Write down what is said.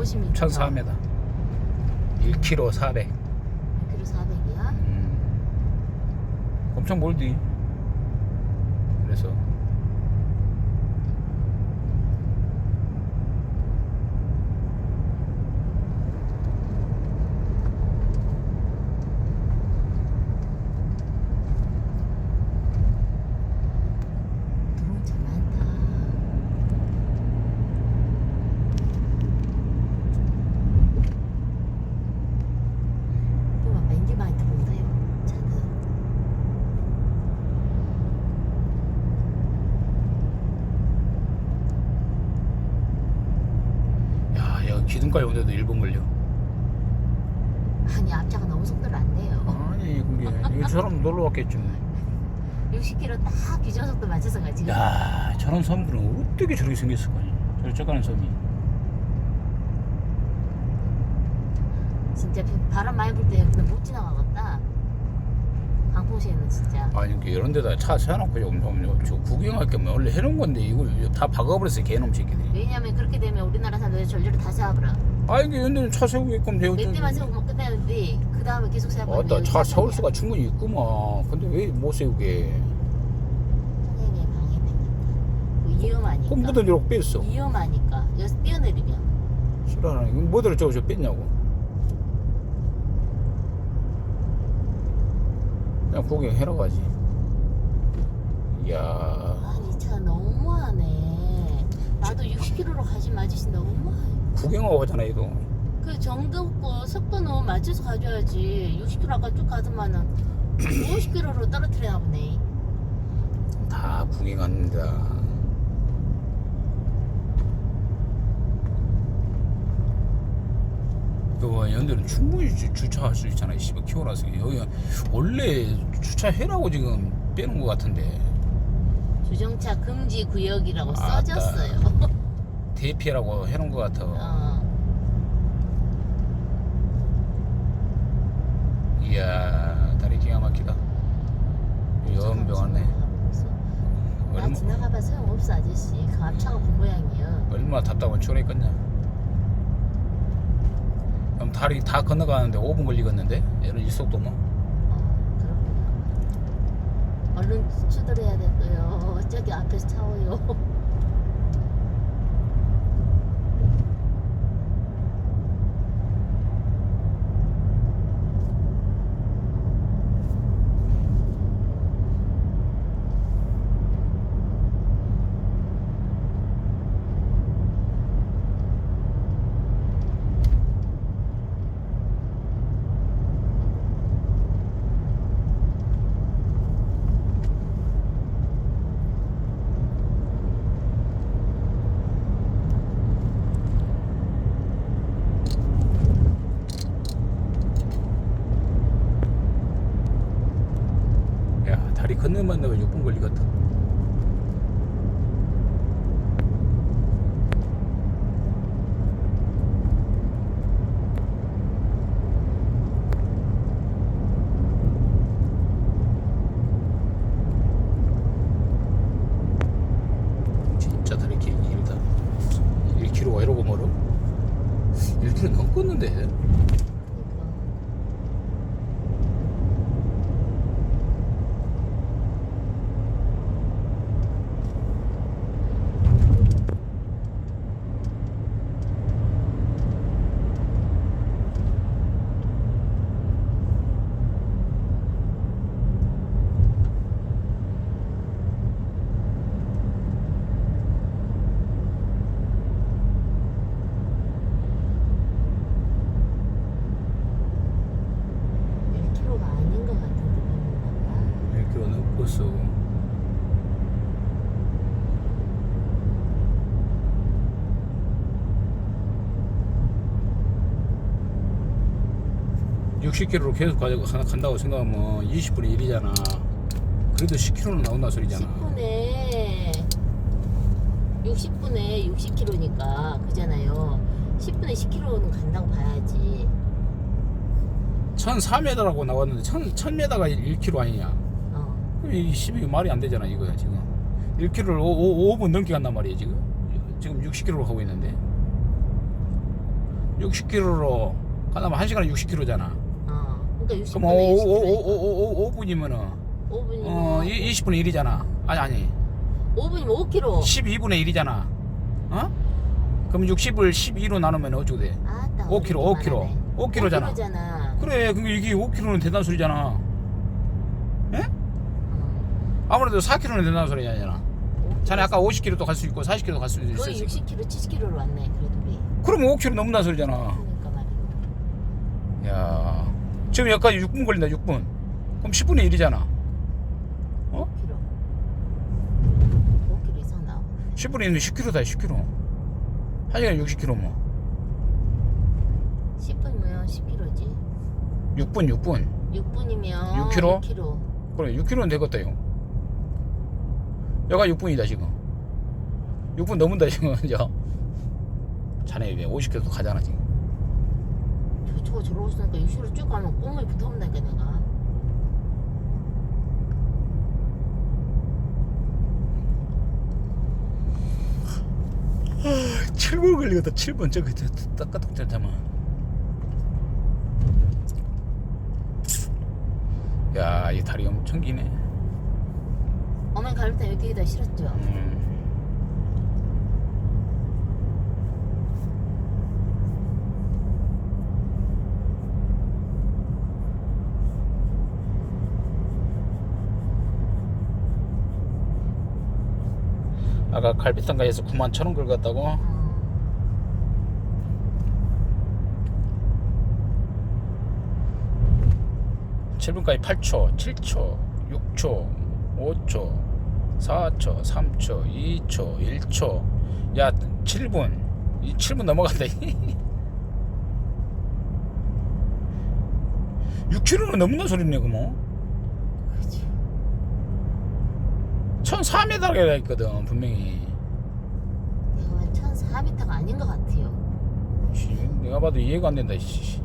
50m. 1004m 1km 400 1km 400이야? 음. 엄청 멀디 그래서 드론 참 많다. 이거 왠지 많이 들어온다요. 차들. 야 여 기 기둥까지 오는데도 1분 걸려 아니 앞차가 너무 속도를 안 내요. 아니 그게 이 사람 놀러 왔겠지 뭐. 60km 딱 규정 속도 맞춰서 가 지금. 야 저런 섬들은 어떻게 저렇게 생겼을까 저렇게 작가는 섬이 진짜 비- 바람 많이 불때못 지나가겠다. 강풍시에는 진짜. 아니 이렇게 이런 데다 차 세워놓고 좀, 좀, 저 구경할 거면 원래 해놓은 건데 이걸 다 박아버렸어 개놈 새끼들이 왜냐면 그렇게 되면 우리나라 사람들이 전류를 다 세워버려. 아 이게 이런 데는 차 세우게끔 되어 몇 대만 세우고 끝내는데 그 다음에 계속 세워버리면 아따 차. 세울 수가 충분히 있구만 근데 왜 못 세우게 선생님. 그 위험하니까. 그럼 뭐든 이렇게 뺐어 위험하니까. 여기서 뛰어내리면. 싫어하는 이거 뭐들을 저거 저 뺐냐고 그냥 구경해라고 하지 이야 아니 차 너무하네. 나도 60km로 가지 마지시 너무해. 구경하고 하잖아 얘도 그 정도 없고 속도는 맞춰서 가줘야지. 60km 아까 쭉 가더만은 50km로 떨어뜨리나 보네. 다 구경합니다 그 연대는 충분히 주, 주차할 수 있잖아 이 씨발 키워놔서 여기 원래 주차해라고 지금 빼는 것 같은데 주정차 금지 구역이라고 아따. 써졌어요. 대피라고 해놓은 것 같아 어. 이야 다리 기가 막히다 연병하네 나 지나가봐 소용없어 아저씨. 그 앞차가 그 모양이야. 얼마나 답답한 추월했겠냐 다리 다 건너가는데 5분 걸리겠는데 얘는 이 속도면 어, 그렇구나. 얼른 추돌해야 되고요. 저기 앞에서 차 오요. 건너만 내가 6분 걸리겠다 진짜 길, 길다. 1km가 이러고 멀어? 1km 넘겠는데 그러니까. 일 k 가 아닌 것 같은데 보니까. 1km 넘겠어 (60km로) 계속 가자고 가- 간다고 생각하면 (20분의 1이잖아) 그래도 (10km는) 나온다 소리잖아 10분에 60분에 60km니까 그잖아요. 10분에 10km는 간다고 봐야지. 1004m라고 나왔는데 1000, 1000m가 1km 아니냐 어. 이 10이 말이 안 되잖아 이거야 지금 1km를 5, 5, 분 넘게 간단 말이야 지금 지금 60km로 가고 있는데 60km로 가다면 1시간에 60km잖아. 어. 그러니까 60분에 그럼 5, 5, 5, 5, 5분이면은 5분이면 어, 20분의 1이잖아. 아니 아니. 5분이면 5km. 12분의 1이잖아. 어? 그럼 60을 12로 나누면 어쩌고 돼? 아따. 5km, 5km. 5km잖아. 5km잖아. 그래, 그게 이게 5km는 된다는 소리잖아. 예? 어. 아무래도 4km는 된다는 소리 아니잖아. 자네 아까 50km도 갈 수 있고 40km도 갈 수 있어. 거의 60km, 70km로 왔네. 그래도 우리. 그럼 5km 넘는다는 소리잖아. 그러니까 말이야. 야, 지금 여기까지 6분 걸린다. 6분. 그럼 10분의 1이잖아. 어? 5km. 5km 이상 나오고. 10분의 1이면 10km다. 10km. 1시간에 60km 뭐. 10분이면 10km지. 6분, 6분. 6분이면 6 km? 6km. 그래 6km는 되겠다 이거 여가 6분이다 지금. 6분 넘은다 지금 이제 자네 왜 50km 가잖아 지금. 저, 저거 저러고 있으니까 60km 쭉 가면 뽕을 붙어본다니까 내가. 아, 7분 걸리겠다. 7분. 저기 딱까딱 잠깐만 야이 다리 엄청 기네 어머니 갈비탕 여기다 실었죠? 음. 아까 갈비탕 가에서 9만 천 원 긁었다고? 어. 칠분까지 8초, 7초, 6초, 5초, 4초, 3초, 2초, 1초. 야, 7분. 이 7분 넘어간다. 6km는 넘는 소리네, 그 뭐. 그렇지. 1004m가 있거든, 분명히. 내가 보면 1400m가 아닌 것 같아요. 씨, 내가 봐도 이해가 안 된다, 씨.